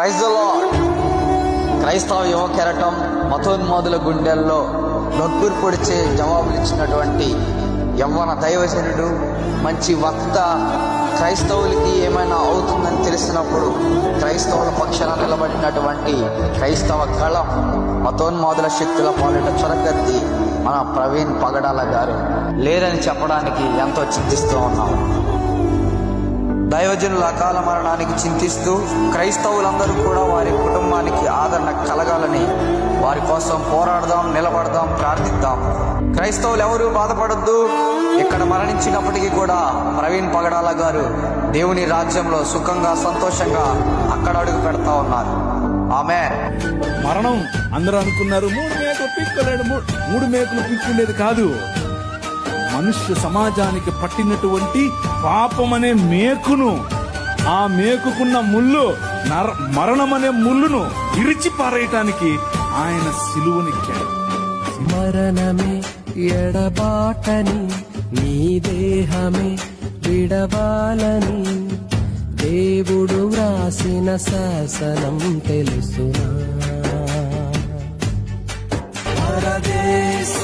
Praise క్రైస్తవ యువ కెరటం మతోన్మాదుల గుండెల్లో నొక్కురు పొడిచే జవాబులు ఇచ్చినటువంటి యవ్వన దైవజనుడు మంచి వక్త క్రైస్తవులకి ఏమైనా అవుతుందని తెలిసినప్పుడు క్రైస్తవుల పక్షాన నిలబడినటువంటి క్రైస్తవ కళం మతోన్మాదుల శక్తుల పాలిట చొరగద్ది మన ప్రవీణ్ పగడాల గారు. లేరని చెప్పడానికి ఎంతో చింతిస్తూ ఉన్నాము దైవజనుల అకాల మరణానికి చింతిస్తూ క్రైస్తవులందరూ కూడా వారి కుటుంబానికి ఆదరణ కలగాలని వారి కోసం పోరాడదాం నిలబడదాం ప్రార్థిద్దాం. క్రైస్తవులు ఎవరూ బాధపడద్దు. ఇక్కడ మరణించినప్పటికీ కూడా ప్రవీణ్ పగడాల గారు దేవుని రాజ్యంలో సుఖంగా సంతోషంగా అక్కడ అడుగు పెడతా ఉన్నారు. ఆమె మరణం అందరూ అనుకున్నారు. మూడు మేకలు పిక్కలేడు మూడు మేకలు పిక్కుండేది కాదు. మనుష్య సమాజానికి పట్టినటువంటి పాపం అనే మేకును ఆ మేకుకున్న ముళ్ళు నర మరణం అనే ముళ్ళును ఇరిచి పారేయటానికి ఆయన సిలువనెక్కాడు మరణమే ఎడబాటని నీ దేహమే విడవాలని దేవుడు వ్రాసిన శాసనం తెలుసునా. పరదేశ